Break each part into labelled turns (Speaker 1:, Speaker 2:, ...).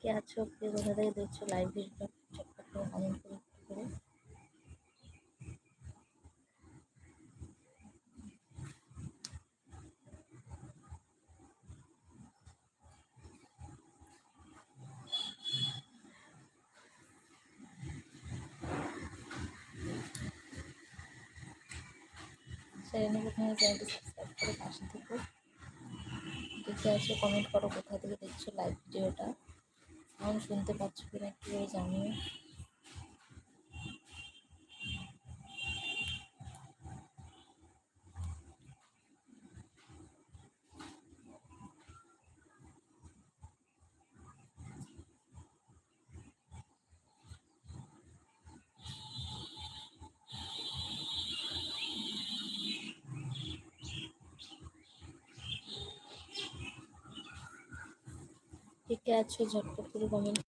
Speaker 1: কে আছো, কে কোথা থেকে দেখছ লাইভ ভিডিওটা করে করে। পাশে কমেন্ট করো কোথা থেকে দেখছ লাইভ ভিডিওটা সাউন্ড শুনতে পাচ্ছ কিনা একটু করে জানিও। কে কে আছো ঝটপট করে কমেন্ট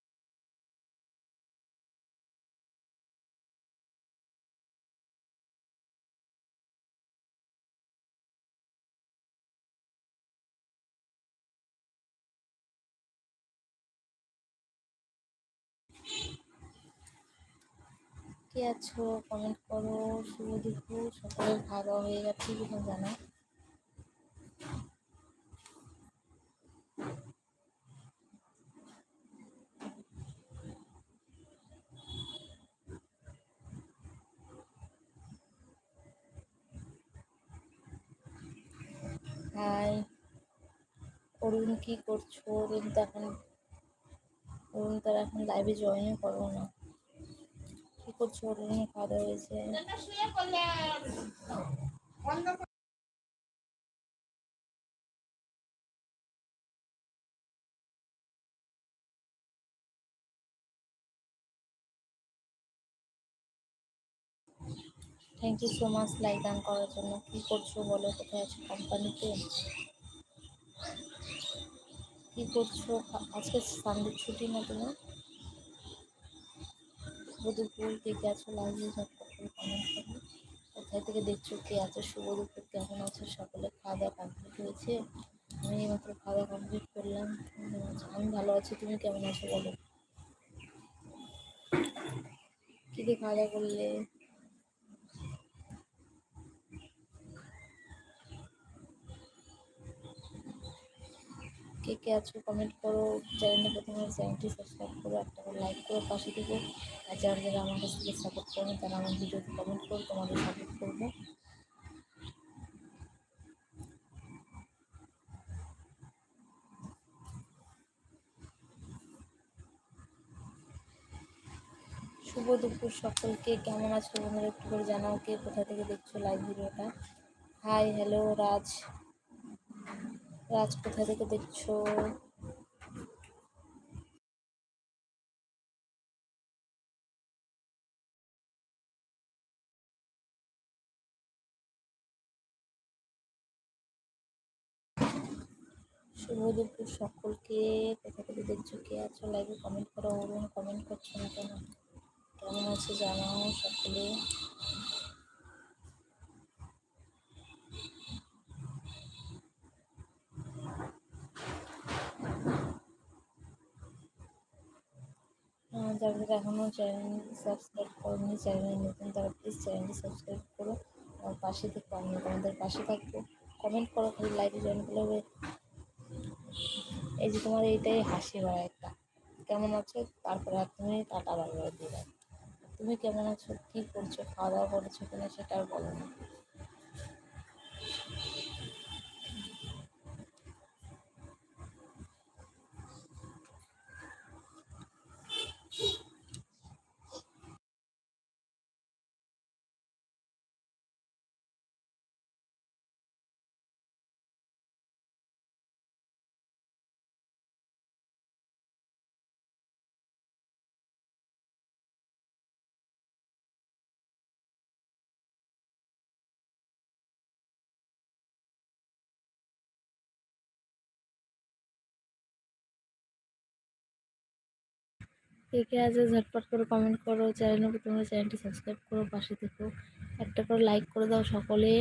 Speaker 1: কে আছো? কমেন্ট করো। শুভ দুপুর। সকালের খাওয়া দাওয়া হয়ে গেছে কিনা জানো? হাই অরুণ কি করছ? অরুণ তো এখন, অরুণ তার এখন লাইভে জয়েনই করো না। কি করছ? অরুণ খাওয়া দাওয়া হয়েছে। Thank you so much like দান করার জন্য কি করছ বলো কোথায় আছো কোম্পানিতে কি করছ আজকে সানডে ছুটি না শুভ দুপুর কে কে আছো কোথায় থেকে দেখছ কে আছো শুভ দুপুর কেমন আছো সকলে খাওয়া দাওয়া কমপ্লিট হয়েছে আমি এইমাত্র খাওয়া দাওয়া কমপ্লিট করলাম। আমি ভালো আছি, তুমি কেমন আছো বলো? কী দিয়ে খাওয়া দাওয়া করলে? কে কে আছো কমেন্ট করো। চ্যানেলে প্রথমে চ্যানেলটি সাবস্ক্রাইব করো, একটা লাইক করো, পাশে থেকে। আর যারা যারা আমার কাছ থেকে সাপোর্ট করবে তারা আমার ভিডিওতে কমেন্ট করো, তোমাদের সাপোর্ট করব। শুভ দুপুর সকলকে, কেমন আছো? বন্ধুরা একটু করে জানাও কে কোথা থেকে দেখছ লাইভ ভিডিওটা। হাই হ্যালো রাজ। রাজ কোথা থেকে দেখছ? শুভ সকলকে। কোথা থেকে দেখছ? কে আছো? লাইভে কমেন্ট করো, অরুণ কমেন্ট করছ না কেন? কেমন আছে জানাও সকলে। যারা এখনও চ্যানেল সাবস্ক্রাইব করেনি চ্যানেল নতুন, তারা প্লিজ চ্যানেলটি সাবস্ক্রাইব করো আমার পাশে থেকে আমি তোমাদের পাশে থাকব। কমেন্ট করো, খালি লাইভে জয়েন করলে হবে। এই যে তোমার এইটাই হাসি হয় একটা। কেমন আছো? তারপরে আর তুমি টাটা বারবার দিবে তুমি কেমন আছো? কী করছ? খাওয়া দাওয়া করেছ কিনা সেটা আর বলো না। কে কে আছে, ঝটপট করে কমেন্ট করো চ্যানেলে তোমরা চ্যানেলটি সাবস্ক্রাইব করো, পাশে থেকো। একটা করে লাইক করে দাও সকলে।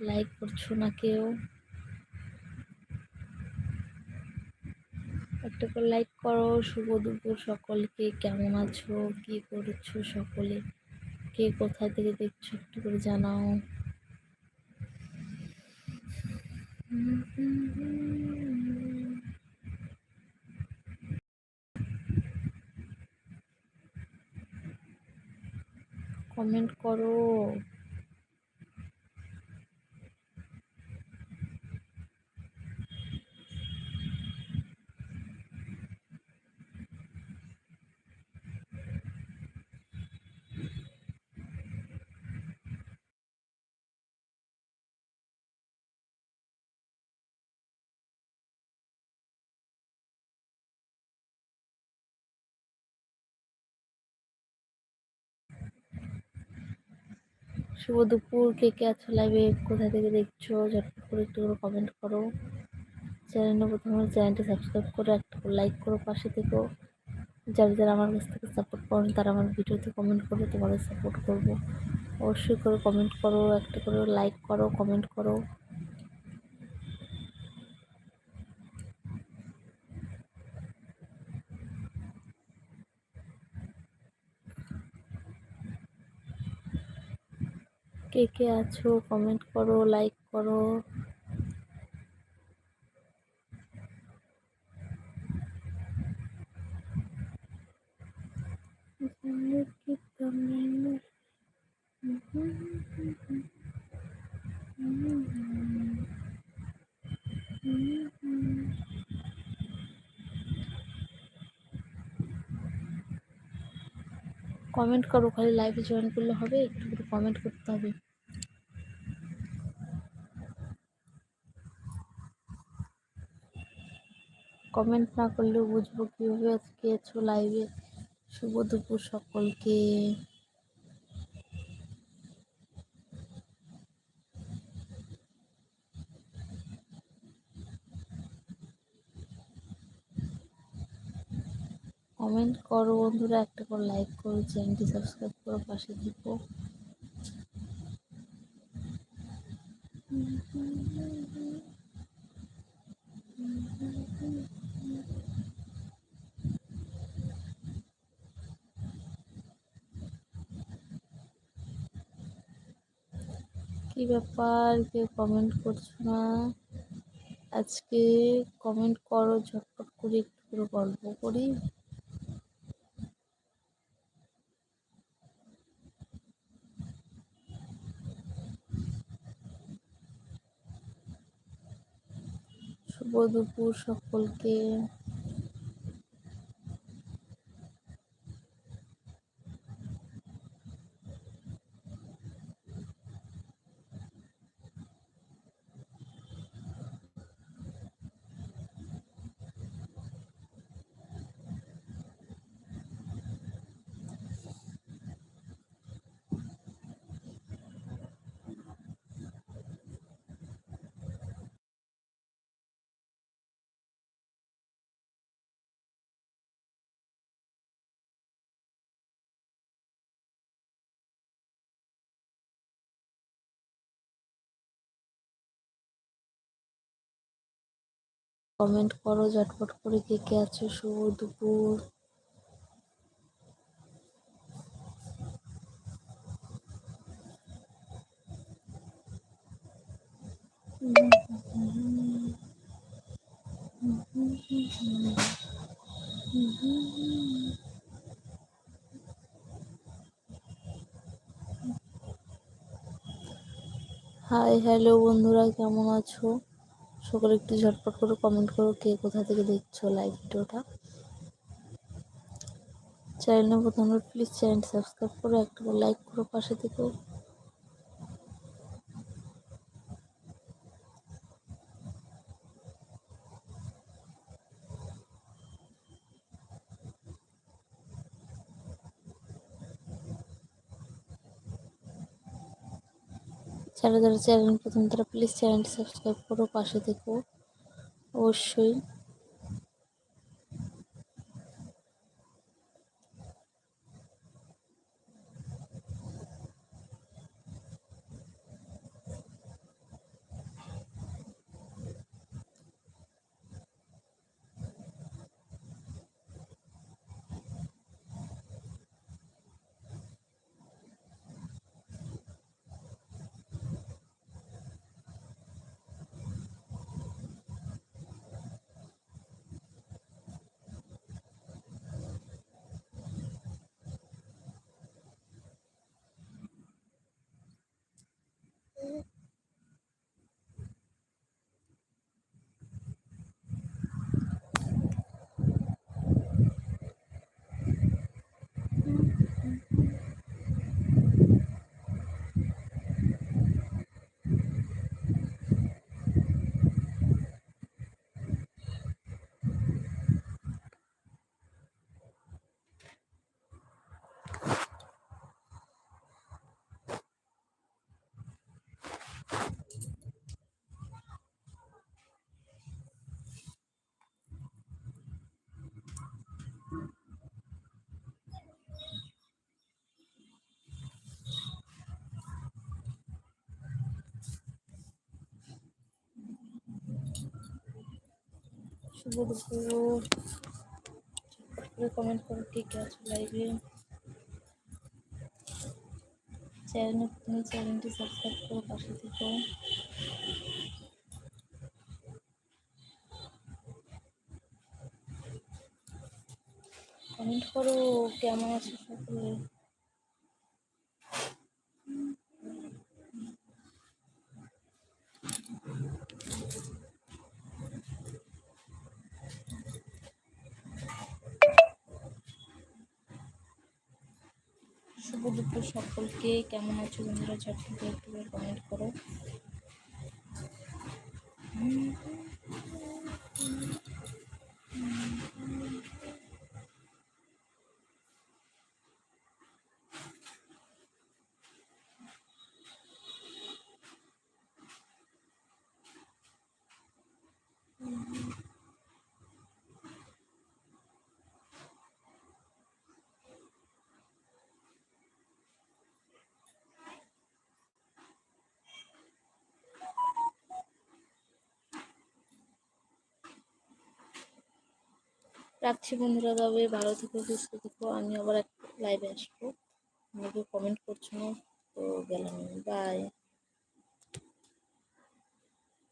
Speaker 1: লাইক করছ না কেউ? একটা করে লাইক করো, শুভ দুপুর সকলকে। কেমন আছো? কি করছ সকলে? কে কোথা থেকে দেখছ একটু করে জানাও। কমেন্ট করো। শুভ দুপুর, কে কে আছো লাইভে কোথা থেকে দেখছ? ঝটপট করে একটু করে কমেন্ট করো। চ্যানেলে প্রথমে চ্যানেলটি সাবস্ক্রাইব করে একটা লাইক করো, পাশে থেকেও যারা যারা আমার কাছ থেকে সাপোর্ট করেন তারা আমার ভিডিওতে কমেন্ট করবে, তোমাদের সাপোর্ট করব। অবশ্যই করে কমেন্ট করো, একটা করে লাইক করো কমেন্ট করো। কে কে আছো কমেন্ট করো লাইক করো। কমেন্ট করো, খালি লাইভে জয়েন করলে হবে, একটু করে কমেন্ট করতে হবে। কমেন্ট না করলেও বুঝব কীভাবে আজকে আছো লাইভে শুভ দুপুর সকলকে। কমেন্ট করো বন্ধুরা, একটা করে লাইক করো চ্যানেলটি সাবস্ক্রাইব করো, পাশে দিবো কি ব্যাপার? কেউ কমেন্ট করছ না? আজকে কমেন্ট করো, ঝটপট করে একটু করে গল্প করি। শুভ দুপুর সকলকে। কমেন্ট করো ঝটপট করে কে কে আছো শুভ দুপুর। হাই হ্যালো বন্ধুরা কেমন আছো? সকলে একটু ঝটপট করে কমেন্ট করো কে কোথা থেকে দেখছ লাইভ ভিডিওটা। চ্যানেলে প্রথমে প্লিজ চ্যানেল সাবস্ক্রাইব করো, একটা লাইক করো, পাশে থেকেও। যারা যারা চ্যানেল প্রথম তারা প্লিজ চ্যানেলটি সাবস্ক্রাইব করো পাশে থেকো। অবশ্যই। করে কমেন্ট করো কে কে আছো লাইভে চ্যানেল তুমি চ্যানেলটি সাবস্ক্রাইব করো, পাশে থেকে। কমেন্ট করো, কেমন আছো সকলে শুভ দুপুর সকলকে কেমন আছো বন্ধুরা ঝটপট একটু কমেন্ট করো। রাখছি বন্ধুরা, তবে ভালো থেকো, সুস্থ থেকো। আমি আবার এক লাইভে আসব। আমাকে কমেন্ট করছ না, তো গেলাম বাই